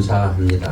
감사합니다.